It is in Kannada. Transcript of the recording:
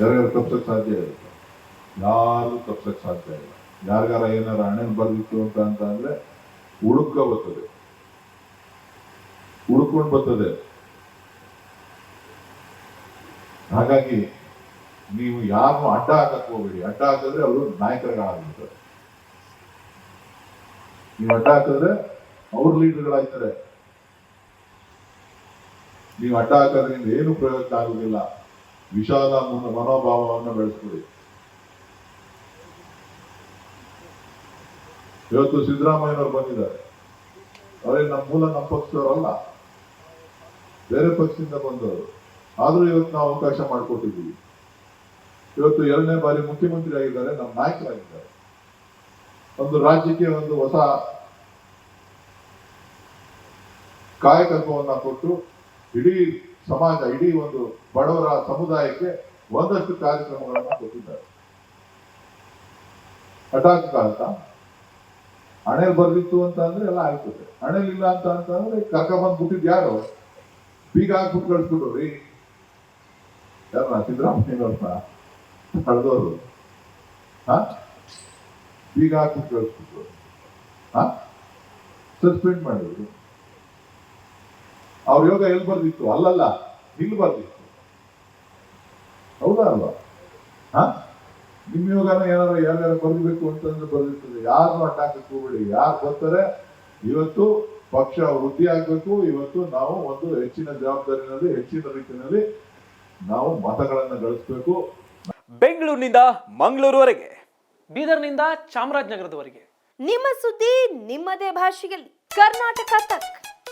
ಯಾರ್ಯಾರು ತಪ್ಸಕ್ ಸಾಧ್ಯ ಇಲ್ಲ ಯಾರು ತಪ್ಸಕ್ ಸಾಧ್ಯ ಇಲ್ಲ. ಯಾರಿಗಾರ ಏನಾರ ಬರ್ದಿತ್ತು ಅಂತ ಅಂತ ಅಂದ್ರೆ ಹುಡುಕ ಬರ್ತದೆ. ಹುಡುಕೊಂಡು ಬರ್ತದೆ. ಹಾಗಾಗಿ ನೀವು ಯಾರನ್ನು ಅಡ್ಡ ಹಾಕಕ್ಕೆ ಹೋಗ್ಬೇಡಿ. ಅಡ್ಡ ಹಾಕಿದ್ರೆ ಅವರು ನಾಯಕರುಗಳಾಗ್ಬಿಡ್ತಾರೆ. ನೀವು ಅಡ್ಡ ಹಾಕಿದ್ರೆ ಅವ್ರ ಲೀಡರ್ಗಳಾಗ್ತಾರೆ. ನೀವು ಅಡ್ಡ ಹಾಕೋದ್ರಿಂದ ಏನು ಪ್ರಯೋಜನ ಆಗುದಿಲ್ಲ. ವಿಶಾಲ ಮನ- ಮನೋಭಾವವನ್ನು ಬೆಳೆಸ್ಕೊಳ್ಳಿ ಇವತ್ತು ಸಿದ್ದರಾಮಯ್ಯನವರು ಬಂದಿದ್ದಾರೆ. ಅವರೇ ನಮ್ಮ ಮೂಲ ನಮ್ಮ ಪಕ್ಷದವರಲ್ಲ. ಬೇರೆ ಪಕ್ಷದಿಂದ ಬಂದವರು. ಆದ್ರೂ ಇವತ್ತು ನಾವು ಅವಕಾಶ ಮಾಡಿಕೊಟ್ಟಿದ್ದೀವಿ. ಇವತ್ತು ಎರಡನೇ ಬಾರಿ ಮುಖ್ಯಮಂತ್ರಿ ಆಗಿದ್ದಾರೆ, ನಮ್ಮ ನಾಯಕರಾಗಿದ್ದಾರೆ. ಒಂದು ರಾಜ್ಯಕ್ಕೆ ಒಂದು ಹೊಸ ಕಾಯಕತ್ವವನ್ನ ಕೊಟ್ಟು ಇಡೀ ಸಮಾಜ ಇಡೀ ಒಂದು ಬಡವರ ಸಮುದಾಯಕ್ಕೆ ಒಂದಷ್ಟು ಕಾರ್ಯಕ್ರಮಗಳನ್ನು ಕೊಟ್ಟಿದ್ದಾರೆ. ಹಠಾತ್ ಅಂತ ಹಣೆಲ್ ಬರ್ದಿತ್ತು ಅಂತ ಅಂದ್ರೆ ಎಲ್ಲ ಆಗ್ತದೆ ಹಣೆಲ್ ಇಲ್ಲ ಅಂತ ಅಂತ ಅಂದ್ರೆ ಕರ್ಕೊಂಡ್ ಬಿಟ್ಟಿದ್ ಯಾರು? ಬೀಗ ಹಾಕ್ಬಿಟ್ಟು ಕಳ್ಸ್ಬಿಟ್ರು ರೀ ಯಾರ ಸಿದ್ದರಾಮಯ್ಯವ್ರನ್ನ ಕಳೆದವರು ಹಾ? ಬೀಗ ಹಾಕ್ಬಿಟ್ಟು ಹಾ? ಸಸ್ಪೆಂಡ್ ಮಾಡಿದ್ರು. ಅವ್ರ ಯೋಗ ಎಲ್ಲಿ ಬರ್ದಿತ್ತು? ಅಲ್ಲಲ್ಲ ಇಲ್ಲಿ ಬರ್ದಿತ್ತು. ಹೌದಾ ಅಲ್ವಾ? ಹಾ? ನಿಮ್ ಯೋಗನ ಏನಾದ್ರು ಯಾರ್ಯಾರು ಬರ್ಬೇಕು ಅಂತಂದ್ರೆ ಬರ್ದಿರ್ತದೆ ಯಾರನ್ನು ಅಡ್ಡಾಕಕ್ಕೆ ಹೋಗ್ಬೇಡಿ ಯಾರು ಬರ್ತಾರೆ? ಇವತ್ತು ಪಕ್ಷ ವೃದ್ಧಿ ಆಗ್ಬೇಕು. ಇವತ್ತು ನಾವು ಒಂದು ಹೆಚ್ಚಿನ ಜವಾಬ್ದಾರಿನಲ್ಲಿ ಹೆಚ್ಚಿನ ರೀತಿಯಲ್ಲಿ ನಾವು ಮತಗಳನ್ನು ಗಳಿಸ್ಬೇಕು. ಬೆಂಗಳೂರಿನಿಂದ ಮಂಗಳೂರುವರೆಗೆ ಬೀದರ್ನಿಂದ ಚಾಮರಾಜನಗರದವರೆಗೆ. ನಿಮ್ಮ ಸುದ್ದಿ ನಿಮ್ಮದೇ ಭಾಷೆಯಲ್ಲಿ. ಕರ್ನಾಟಕ ತಕ್.